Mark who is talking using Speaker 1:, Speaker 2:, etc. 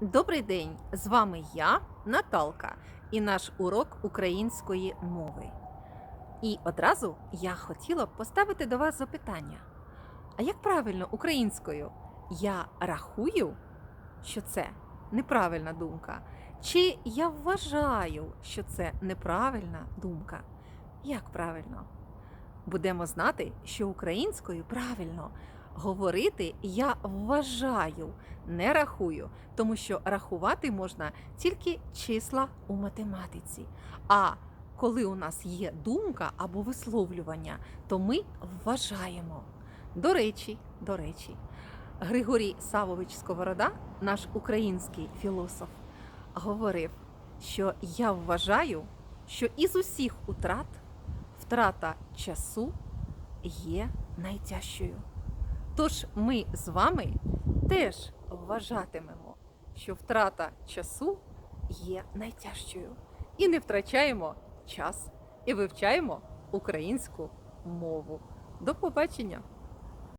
Speaker 1: Добрий день! З вами я, Наталка, і наш урок української мови. І одразу я хотіла б поставити до вас запитання: а як правильно українською? Я рахую, що це неправильна думка, чи я вважаю, що це неправильна думка? Як правильно? Будемо знати, що українською правильно говорити я вважаю, не рахую, тому що рахувати можна тільки числа у математиці. А коли у нас є думка або висловлювання, то ми вважаємо. До речі, до речі, Григорій Савович Сковорода, наш український філософ, говорив, що я вважаю, що із усіх утрат втрата часу є найтяжчою. Тож ми з вами теж вважатимемо, що втрата часу є найтяжчою. І не втрачаємо час і вивчаємо українську мову. До побачення!